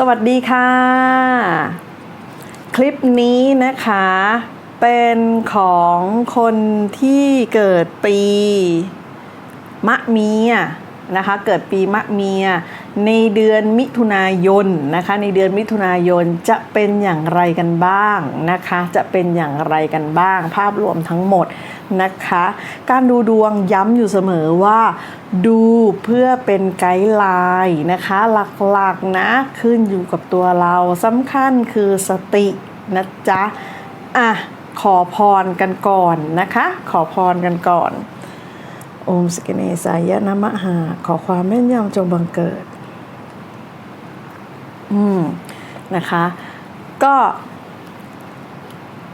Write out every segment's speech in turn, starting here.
สวัสดีค่ะ คลิปนี้นะคะ เป็นของคนที่เกิดปี มะเมียนะคะ เกิดปีมะเมีย ในเดือนมิถุนายนนะคะ ในเดือนมิถุนายนจะเป็นอย่างไรกันบ้างนะคะ จะเป็นอย่างไรกันบ้าง ภาพรวมทั้งหมดนะคะ การดูดวงย้ำอยู่เสมอว่า ดูเพื่อเป็นไกด์ไลน์นะคะ หลักๆนะขึ้นอยู่กับตัวเราสำคัญคือสตินะจ๊ะอะขอพรกันก่อนนะคะ ขอพรกันก่อนโอมสกเนสายะนะมะหา ขอความแม่นยำจงบังเกิด อืมนะคะ ก็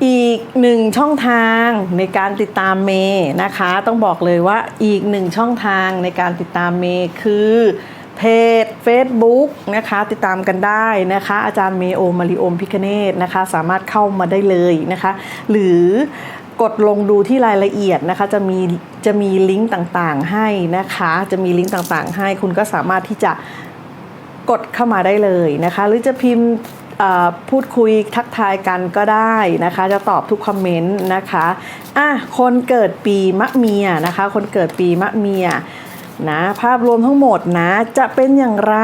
อีกหนึ่งช่องทางในการติดตามเมย์นะคะ ต้องบอกเลยว่าอีกหนึ่งช่องทางในการติดตามเมย์คือเพจ Facebook นะคะ ติดตามกันได้นะคะ อาจารย์เมโอมาริโอมพิคเนตนะคะ สามารถเข้ามาได้เลยนะคะ หรือกดลงดูที่รายละเอียดนะคะ จะมีจะมีลิงก์ต่างๆให้นะคะ จะมีลิงก์ต่างๆ ให้คุณก็สามารถที่จะ ดเข้ามาได้เลยนะคะ หรือจะพิมพ์พูดคุยทักทายกันก็ได้นะคะ จะตอบทุกคอมเมนต์นะคะอะคนเกิดปีมะเมียนะคะ คนเกิดปีมะเมียนะภาพรวมทั้งหมดนะจะเป็นอย่างไร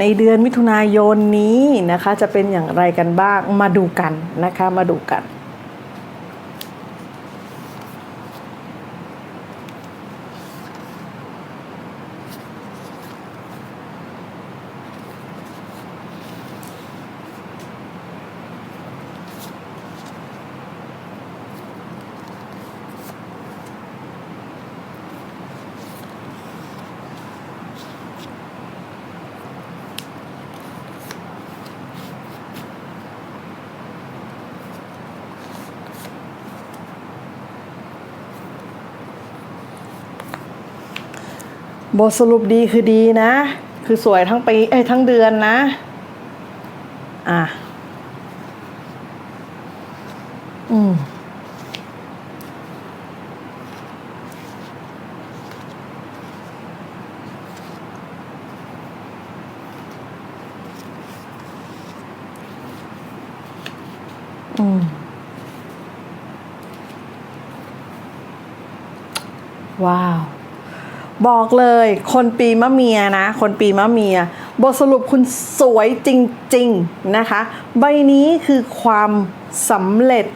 ในเดือนมิถุนายนนี้นะคะ จะเป็นอย่างไรกันบ้างมาดูกันนะคะมาดูกัน บทสรุปดีคือดีนะ คือสวยทั้งปีเอ้ทั้งเดือนนะ อะ อืม บอกเลยคนปีมะเมียนะ คนปีมะเมีย บทสรุปคุณสวยจริงๆนะคะ ใบนี้คือความสำเร็จ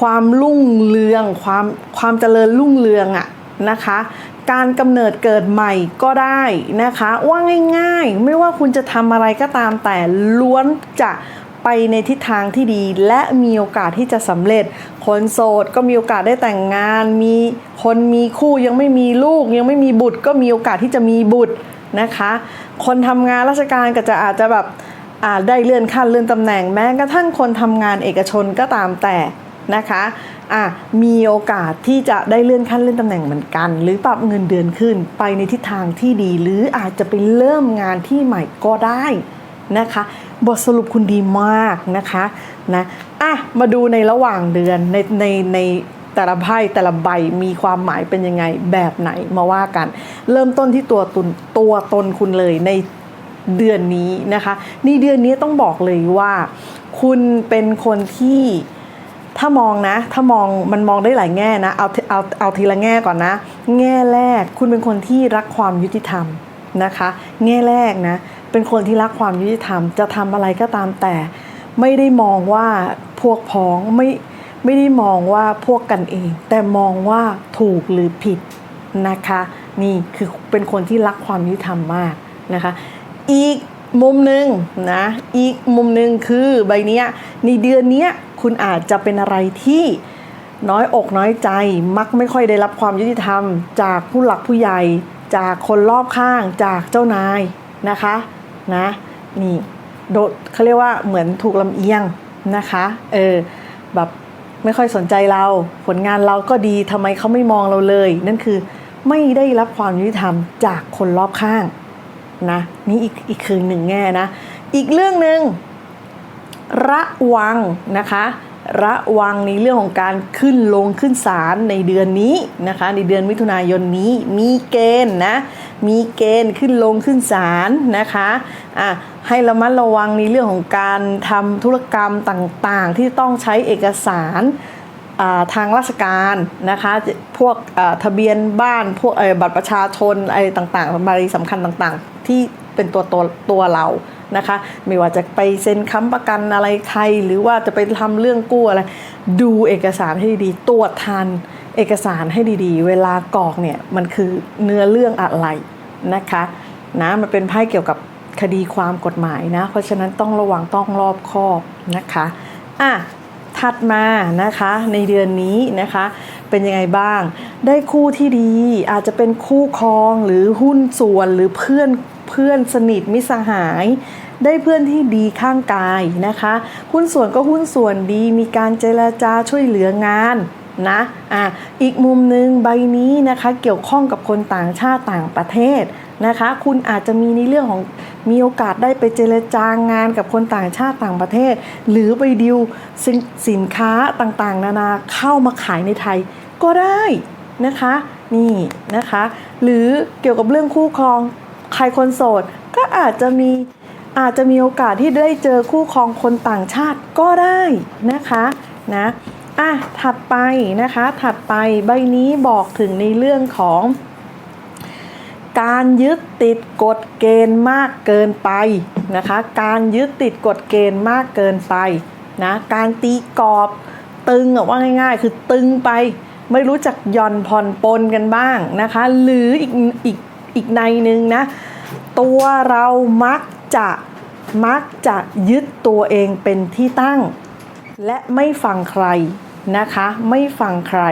ความรุ่งเรือง ความความเจริญรุ่งเรืองอะนะคะ การกำเนิดเกิดใหม่ก็ได้นะคะ ว่าง่ายๆ ไม่ว่าคุณจะทำอะไรก็ตามแต่ล้วนจะ ไปในทิศทางที่ดี และมีโอกาสที่จะสำเร็จ คนโสดก็มีโอกาสได้แต่งงาน มีคนมีคู่ยังไม่มีลูก ยังไม่มีบุตร ก็มีโอกาสที่จะมีบุตรนะคะ คนทำงานราชการก็จะอาจจะแบบอ่าได้เลื่อนขั้นเลื่อนตำแหน่งแม้กระทั่งคนทำงานเอกชนก็ตามแต่นะคะอะมีโอกาสที่จะได้เลื่อนขั้นเลื่อนตำแหน่งเหมือนกัน หรือปรับเงินเดือนขึ้นไปในทิศทางที่ดี หรืออาจจะไปเริ่มงานที่ใหม่ก็ได้ นะคะ บทสรุปคุณดีมากนะคะนะอะมาดูในระหว่างเดือนในในในแต่ละไพ่แต่ละใบมีความหมายเป็นยังไงแบบไหนมาว่ากัน เริ่มต้นที่ตัวตนตัวตนคุณเลยในเดือนนี้นะคะ นี่เดือนนี้ต้องบอกเลยว่า คุณเป็นคนที่ถ้ามองนะ ถ้ามองมันมองได้หลายแง่นะเอาเอาเอาทีละแง่ก่อนนะ แง่แรกคุณเป็นคนที่รักความยุติธรรมนะคะ แง่แรกนะ เป็นคนที่รักความยุติธรรมจะทำอะไรก็ตามแต่ ไม่ได้มองว่าพวกพ้องไม่ไม่ได้มองว่าพวกกันเอง แต่มองว่าถูกหรือผิดนะคะ นี่คือเป็นคนที่รักความยุติธรรมมากนะคะ อีกมุมหนึ่งนะอีกมุมหนึ่งคือใบเนี้ยในเดือนเนี้ยคุณอาจจะเป็นอะไรที่น้อยอกน้อยใจ มักไม่ค่อยได้รับความยุติธรรม จากผู้หลักผู้ใหญ่ จากคนรอบข้างจากเจ้านายนะคะ นะนี่โดดเขาเรียกว่าเหมือนถูกลำเอียงนะคะเออแบบไม่ค่อยสนใจเราผลงานเราก็ดีทำไมเขาไม่มองเราเลย นั่นคือไม่ได้รับความยุติธรรมจากคนรอบข้างนะนี่อีกอีกคือหนึ่งแง่นะ อีกเรื่องหนึ่งระวังนะคะ ระวังในเรื่องของการขึ้นลงขึ้นศาลในเดือนนี้นะคะ ในเดือนมิถุนายนนี้มีเกณฑ์นะ มีเกณฑ์ขึ้นลงขึ้นศาลนะคะอะให้ระมัดระวังในเรื่องของการทำธุรกรรมต่างๆ ที่ต้องใช้เอกสารทางราชการนะคะพวกทะเบียนบ้านพวกบัตรประชาชนอะไรต่างๆใบสำคัญต่างๆ ที่เป็นตัวตัวตัวเรานะคะไม่ว่าจะไปเซ็นค้ำประกันอะไรใคร หรือว่าจะไปทำเรื่องกู้อะไร ดูเอกสารให้ดีๆตรวจทัน เอกสารให้ดีๆ เวลากรอกเนี่ยมันคือเนื้อเรื่องอะไรนะคะนะมันเป็นไพ่เกี่ยวกับคดีความกฎหมายนะ เพราะฉะนั้นต้องระวังต้องรอบคอบนะคะอะถัดมานะคะในเดือนนี้นะคะเป็นยังไงบ้าง ได้คู่ที่ดีอาจจะเป็นคู่ครองหรือหุ้นส่วนหรือเพื่อนเพื่อนสนิทมิสหาย ได้เพื่อนที่ดีข้างกายนะคะ หุ้นส่วนก็หุ้นส่วนดีมีการเจรจาช่วยเหลืองาน นะอะอีกมุมหนึ่งใบนี้นะคะเกี่ยวข้องกับคนต่างชาติต่างประเทศนะคะ คุณอาจจะมีในเรื่องของมีโอกาสได้ไปเจรจางานกับคนต่างชาติต่างประเทศ หรือไปดิวสินสินค้าต่างๆ นานาเข้ามาขายในไทยก็ได้นะคะนี่นะคะ หรือเกี่ยวกับเรื่องคู่ครองใครคนโสดก็อาจจะมีอาจจะมีโอกาสที่ได้เจอคู่ครองคนต่างชาติก็ได้นะคะนะ อะถัดไปนะคะ ถัดไปใบนี้บอกถึงในเรื่องของ การยึดติดกฎเกณฑ์มากเกินไปนะคะ การยึดติดกฎเกณฑ์มากเกินไปนะการตีกรอบตึงอะว่าง่าย ๆ คือตึงไปไม่รู้จักย่อนผ่อนปลนกันบ้างนะคะ หรืออีกอีกอีกในหนึ่งนะ ตัวเรามักจะมักจะยึดตัวเองเป็นที่ตั้ง และไม่ฟังใคร นะคะ ไม่ฟังใคร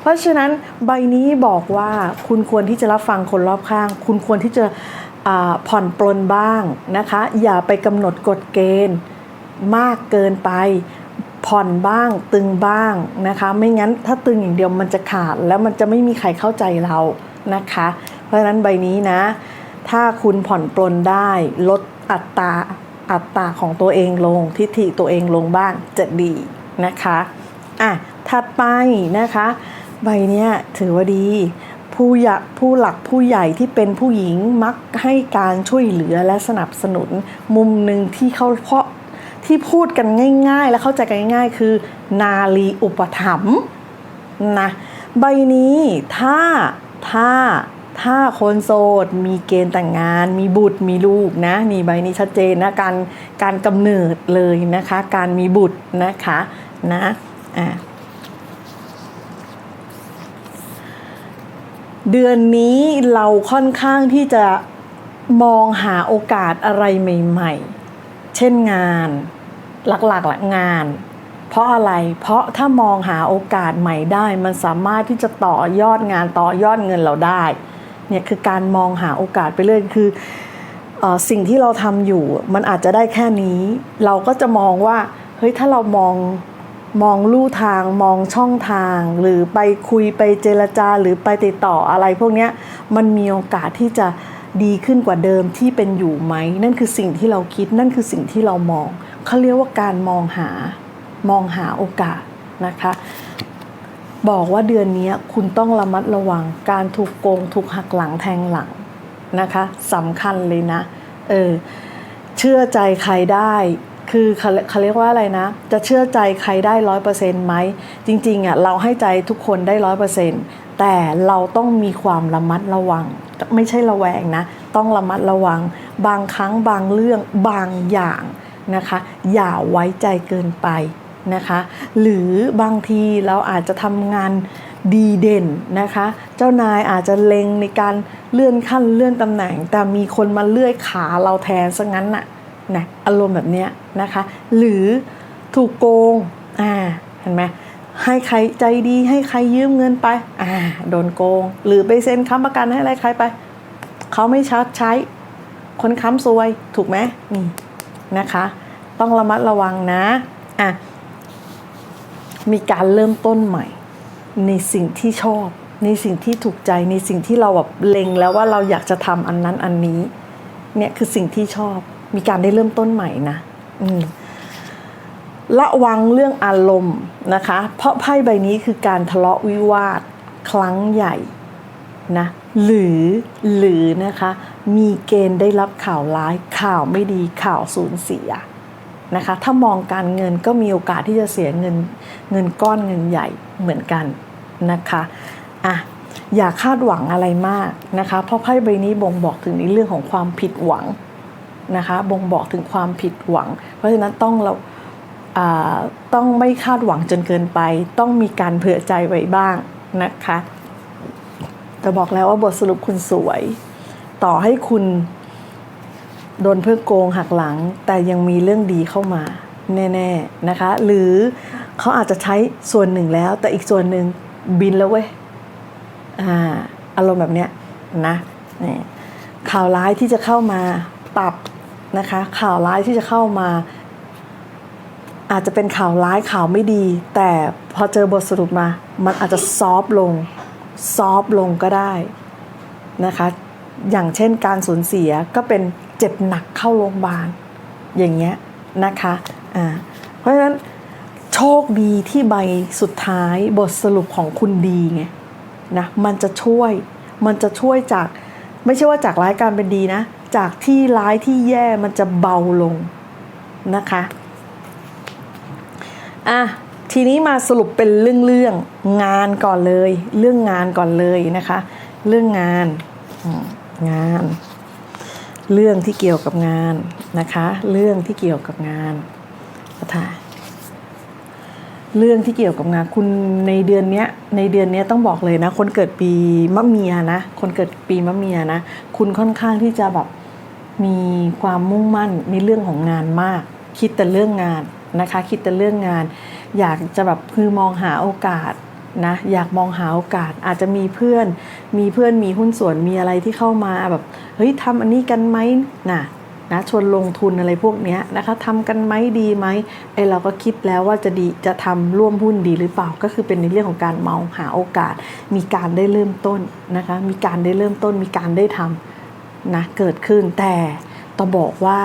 เพราะฉะนั้นใบนี้บอกว่าคุณควรที่จะรับฟังคนรอบข้าง คุณควรที่จะผ่อนปลนบ้างนะคะ อย่าไปกำหนดกฎเกณฑ์มากเกินไปผ่อนบ้างตึงบ้างนะคะ ไม่งั้นถ้าตึงอย่างเดียวมันจะขาดแล้วมันจะไม่มีใครเข้าใจเรานะคะ เพราะฉะนั้นใบนี้นะ ถ้าคุณผ่อนปลนได้ลดอัตราอัตราของตัวเองลงทิฐิตัวเองลงบ้างจะดีนะคะ อะถัดไปนะคะ ใบเนี้ยถือว่าดี ผู้ใหญ่ผู้หลักผู้ใหญ่ที่เป็นผู้หญิงมักให้การช่วยเหลือและสนับสนุน มุมหนึ่งที่เขาเพาะที่พูดกันง่าย ๆ และเข้าใจกันง่าย ๆ คือ นาลีอุปถัมภ์นะใบนี้ถ้าถ้าถ้าคนโสดมีเกณฑ์แต่งงาน มีบุตรมีลูกนะนี่ใบนี้ชัดเจนนะการการกำเนิดเลยนะคะ การมีบุตรนะคะนะ อะเดือนนี้เราค่อนข้างที่จะมองหาโอกาสอะไรใหม่ๆ เช่นงานหลักๆหละงาน เพราะอะไร เพราะถ้ามองหาโอกาสใหม่ได้ มันสามารถที่จะต่อยอดงานต่อยอดเงินเราได้ เนี่ยคือการมองหาโอกาสไปเรื่อยคืออสิ่งที่เราทำอยู่มันอาจจะได้แค่นี้ เราก็จะมองว่าเฮ้ยถ้าเรามอง มองลู่ทางมองช่องทาง หรือไปคุยไปเจรจาหรือไปติดต่ออะไรพวกนี้มันมีโอกาสที่จะดีขึ้นกว่าเดิมที่เป็นอยู่ไหม นั่นคือสิ่งที่เราคิดนั่นคือสิ่งที่เรามองเขาเรียกว่าการมองหามองหาโอกาสนะคะ บอกว่าเดือนนี้คุณต้องระมัดระวังการถูกโกงถูกหักหลังแทงหลังนะคะสำคัญเลยนะเออเชื่อใจใครได้ คือเขาเขาเรียกว่าอะไรนะ จะเชื่อใจใครได้ร้อยเปอร์เซ็นต์ไหมจริงๆอะเราให้ใจทุกคนได้ร้อยเปอร์เซ็นต์แต่เราต้องมีความระมัดระวัง ไม่ใช่ระแวงนะ ต้องระมัดระวัง บางครั้งบางเรื่องบางอย่างนะคะ อย่าไว้ใจเกินไปนะคะ หรือบางทีเราอาจจะทำงานดีเด่นนะคะ เจ้านายอาจจะเล็งในการเลื่อนขั้นเลื่อนตำแหน่ง แต่มีคนมาเลื่อยขาเราแทนซะงั้นน่ะ นะอารมณ์แบบเนี้ยนะคะ หรือถูกโกงอ่าเห็นไหมให้ใครใจดีให้ใครยืมเงินไปอ่าโดนโกง หรือไปเซ็นค้ำประกันให้อะไรใครไป เขาไม่ชัดใช้ คนค้ำซวยถูกไหมนี่นะคะ ต้องระมัดระวังนะอะมีการเริ่มต้นใหม่ ในสิ่งที่ชอบ ในสิ่งที่ถูกใจในสิ่งที่เราแบบเล็งแล้วว่าเราอยากจะทำอันนั้นอันนี้เนี่ยคือสิ่งที่ชอบ มีการได้เริ่มต้นใหม่นะระวังเรื่องอารมณ์นะคะ เพราะไพ่ใบนี้คือการทะเลาะวิวาทครั้งใหญ่นะหรือหรือนะคะ มีเกณฑ์ได้รับข่าวร้ายข่าวไม่ดีข่าวสูญเสียนะคะ ถ้ามองการเงินก็มีโอกาสที่จะเสียเงินเงินก้อนเงินใหญ่เหมือนกันนะคะอะอย่าคาดหวังอะไรมากนะคะ เพราะไพ่ใบนี้บ่งบอกถึงในเรื่องของความผิดหวัง นะคะบ่งบอกถึงความผิดหวัง เพราะฉะนั้นต้องเราต้องไม่คาดหวังจนเกินไป ต้องมีการเผื่อใจไว้บ้างนะคะแต่บอกแล้วว่าบทสรุปคุณสวย ต่อให้คุณโดนเพื่อโกงหักหลัง แต่ยังมีเรื่องดีเข้ามาแน่ๆนะคะ หรือเขาอาจจะใช้ส่วนหนึ่งแล้ว แต่อีกส่วนหนึ่งบินแล้วเว้ยอ่าอารมณ์แบบเนี้ยนะนี่ข่าวร้ายที่จะเข้ามาปรับ นะคะ ข่าวร้ายที่จะเข้ามา อาจจะเป็นข่าวร้ายข่าวไม่ดี แต่พอเจอบทสรุปมา มันอาจจะซอฟต์ลง ซอฟต์ลงก็ได้นะคะ อย่างเช่นการสูญเสียก็เป็นเจ็บหนักเข้าโรงพยาบาล อย่างเงี้ยนะคะอ่าเพราะฉะนั้นโชคดีที่ใบสุดท้ายบทสรุปของคุณดีไงนะมันจะช่วยมันจะช่วยจากไม่ใช่ว่าจากร้ายการเป็นดีนะ จากที่ร้ายที่แย่มันจะเบาลงนะคะอะทีนี้มาสรุปเป็นเรื่องเรื่องงานก่อนเลย เรื่องงานก่อนเลยนะคะ เรื่องงานงาน เรื่องที่เกี่ยวกับงานนะคะ เรื่องที่เกี่ยวกับงานประทาเรื่องที่เกี่ยวกับงานคุณในเดือนนี้ในเดือนนี้ต้องบอกเลยนะ คนเกิดปีมะเมียนะ คนเกิดปีมะเมียนะ คุณค่อนข้างที่จะแบบ มีความมุ่งมั่นในเรื่องของงานมาก คิดแต่เรื่องงานนะคะ คิดแต่เรื่องงาน อยากจะแบบคือมองหาโอกาสนะอยากมองหาโอกาสอาจจะมีเพื่อน มีเพื่อนมีหุ้นส่วนมีอะไรที่เข้ามาแบบเฮ้ยทำอันนี้กันไหมน่ะนะชวนลงทุนอะไรพวกเนี้ยนะคะทำกันไหมดีไหมไอเราก็คิดแล้วว่าจะดีจะทำร่วมหุ้นดีหรือเปล่าก็คือเป็นในเรื่องของการมองหาโอกาส มีการได้เริ่มต้นนะคะมีการได้เริ่มต้นมีการได้ทำ นะเกิดขึ้นแต่ต้องบอกว่า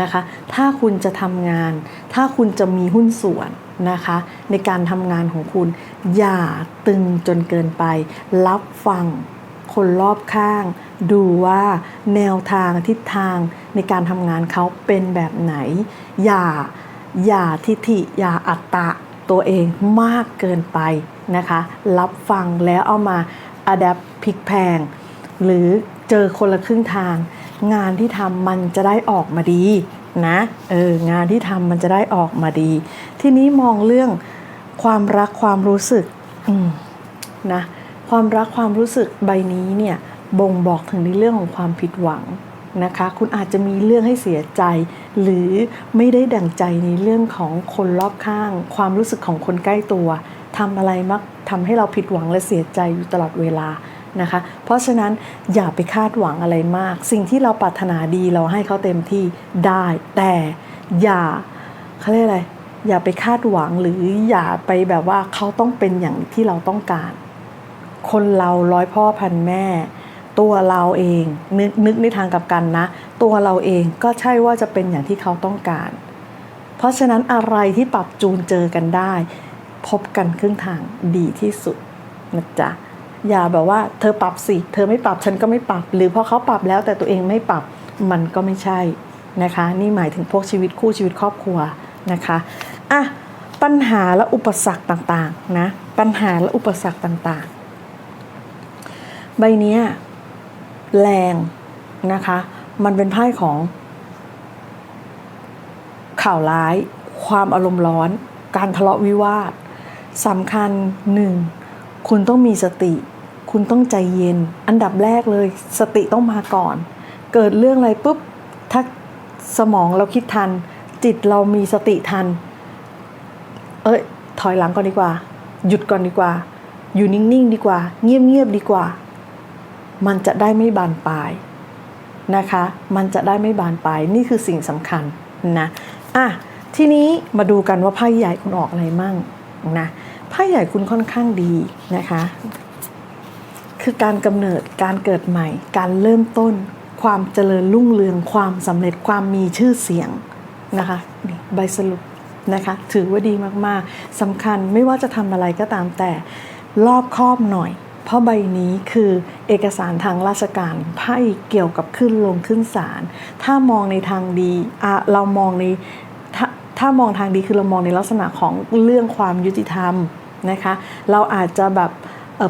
นะคะถ้าคุณจะทำงาน ถ้าคุณจะมีหุ้นส่วนนะคะในการทำงานของคุณ อย่าตึงจนเกินไป รับฟังคนรอบข้าง ดูว่าแนวทางทิศทางในการทำงานเขาเป็นแบบไหน อย่าอย่าทิฐิอย่าอัตตะตัวเองมากเกินไปนะคะ รับฟังแล้วเอามาอัดแอปพลิกแพง หรือ เจอคนละครึ่งทาง งานที่ทำมันจะได้ออกมาดีนะเอองานที่ทำมันจะได้ออกมาดี ทีนี้มองเรื่องความรักความรู้สึกนะความรักความรู้สึกใบนี้เนี่ยบ่งบอกถึงในเรื่องของความผิดหวังนะคะ คุณอาจจะมีเรื่องให้เสียใจ หรือไม่ได้ดั่งใจในเรื่องของคนรอบข้าง ความรู้สึกของคนใกล้ตัวทำอะไรมักทำให้เราผิดหวังและเสียใจอยู่ตลอดเวลา นะคะ เพราะฉะนั้นอย่าไปคาดหวังอะไรมาก สิ่งที่เราปรารถนาดีเราให้เขาเต็มที่ได้ แต่อย่าเขาเรียกอะไร อย่าไปคาดหวังหรืออย่าไปแบบว่าเขาต้องเป็นอย่างที่เราต้องการ คนเราร้อยพ่อพันแม่ ตัวเราเองนึกนึกในทางกับกันนะ ตัวเราเองก็ใช่ว่าจะเป็นอย่างที่เขาต้องการ เพราะฉะนั้นอะไรที่ปรับจูนเจอกันได้ พบกันครึ่งทางดีที่สุดนะจ๊ะ อย่าแบบว่าเธอปรับสิ เธอไม่ปรับฉันก็ไม่ปรับ หรือพอเขาปรับแล้วแต่ตัวเองไม่ปรับมันก็ไม่ใช่นะคะ นี่หมายถึงพวกชีวิตคู่ชีวิตครอบครัวนะคะอะปัญหาและอุปสรรคต่างๆนะปัญหาและอุปสรรคต่างๆ ใบเนี้ยแรงนะคะ มันเป็นไพ่ของ ข่าวร้าย ความอารมณ์ร้อน การทะเลาะวิวาทสำคัญหนึ่งคุณต้องมีสติ คุณต้องใจเย็น อันดับแรกเลย สติต้องมาก่อน เกิดเรื่องอะไรปุ๊บถ้าสมองเราคิดทัน จิตเรามีสติทัน เอ้ยถอยหลังก่อนดีกว่า หยุดก่อนดีกว่า อยู่นิ่งๆดีกว่า เงียบๆดีกว่า มันจะได้ไม่บานปลายนะคะ มันจะได้ไม่บานปลายนี่คือสิ่งสำคัญนะอะทีนี้มาดูกันว่าไพ่ใหญ่คุณออกอะไรมั่งนะไพ่ใหญ่คุณค่อนข้างดีนะคะ คือการกำเนิดการเกิดใหม่ การเริ่มต้น ความเจริญรุ่งเรืองความสำเร็จความมีชื่อเสียงนะคะนี่ใบสรุปนะคะถือว่าดีมากๆสำคัญไม่ว่าจะทำอะไรก็ตามแต่รอบครอบหน่อย เพราะใบนี้คือเอกสารทางราชการไพ่เกี่ยวกับขึ้นลงขึ้นศาลถ้ามองในทางดีเรามองในถถ้ามองทางดีคือเรามองในลักษณะของเรื่องความยุติธรรมนะคะ เราอาจจะแบบ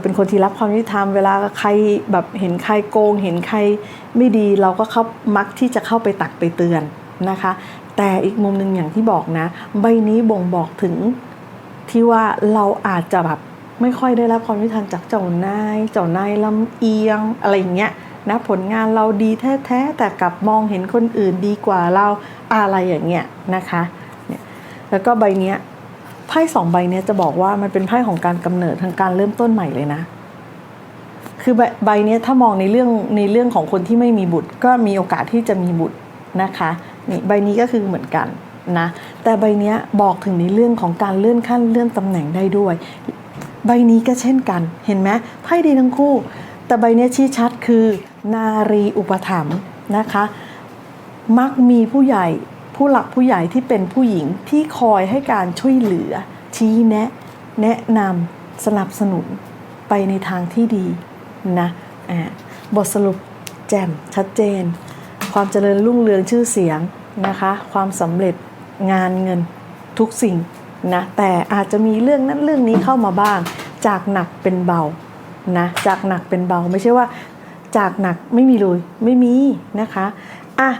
เป็นคนที่รักความยุติธรรมเวลาใครแบบเห็นใครโกง เห็นใครไม่ดีเราก็เข้ามักที่จะเข้าไปตักไปเตือนนะคะ แต่อีกมุมหนึ่งอย่างที่บอกนะ ใบนี้บ่งบอกถึงที่ว่าเราอาจจะแบบไม่ค่อยได้รับความยุติธรรมจากเจ้านาย เจ้านายลำเอียงอะไรอย่างเงี้ยนะผลงานเราดีแท้ๆแต่กลับมองเห็นคนอื่นดีกว่าเราอะไรอย่างเงี้ยนะคะเนี่ยแล้วก็ใบเนี้ย ไพ่สองใบเนี้ยจะบอกว่ามันเป็นไพ่ของการกำเนิดทางการเริ่มต้นใหม่เลยนะ คือใบใบเนี้ยถ้ามองในเรื่องในเรื่องของคนที่ไม่มีบุตร ก็มีโอกาสที่จะมีบุตรนะคะนี่ใบนี้ก็คือเหมือนกันนะแต่ใบเนี้ยบอกถึงในเรื่องของการเลื่อนขั้นเลื่อนตำแหน่งได้ด้วย ใบนี้ก็เช่นกัน เห็นไหมไพ่ดีทั้งคู่ แต่ใบเนี้ยชี้ชัดคือ นารีอุปถัมภ์นะคะ มักมีผู้ใหญ่ ผู้หลักผู้ใหญ่ที่เป็นผู้หญิงที่คอยให้การช่วยเหลือ ชี้แนะ แนะนำสนับสนุนไปในทางที่ดีนะอ่าบทสรุปแจ่มชัดเจน ความเจริญรุ่งเรืองชื่อเสียงนะคะ ความสำเร็จงานเงินทุกสิ่งนะแต่อาจจะมีเรื่องนั้นเรื่องนี้เข้ามาบ้าง จากหนักเป็นเบานะจากหนักเป็นเบาไม่ใช่ว่าจากหนักไม่มีเลยไม่มีนะคะอะ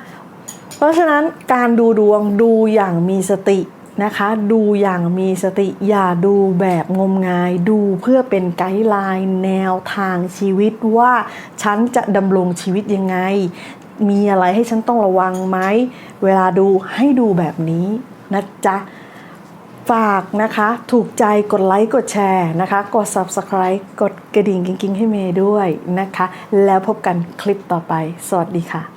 เพราะฉะนั้นการดูดวงดูอย่างมีสตินะคะ ดูอย่างมีสติอย่าดูแบบงมงาย ดูเพื่อเป็นไกด์ไลน์แนวทางชีวิตว่าฉันจะดำรงชีวิตยังไง มีอะไรให้ฉันต้องระวังไหม เวลาดูให้ดูแบบนี้นะจ๊ะ ฝากนะคะ ถูกใจกดไลค์กดแชร์นะคะ กด Subscribe กดกระดิ่งกิ๊งๆ ให้เมย์ด้วยนะคะ แล้วพบกันคลิปต่อไป สวัสดีค่ะ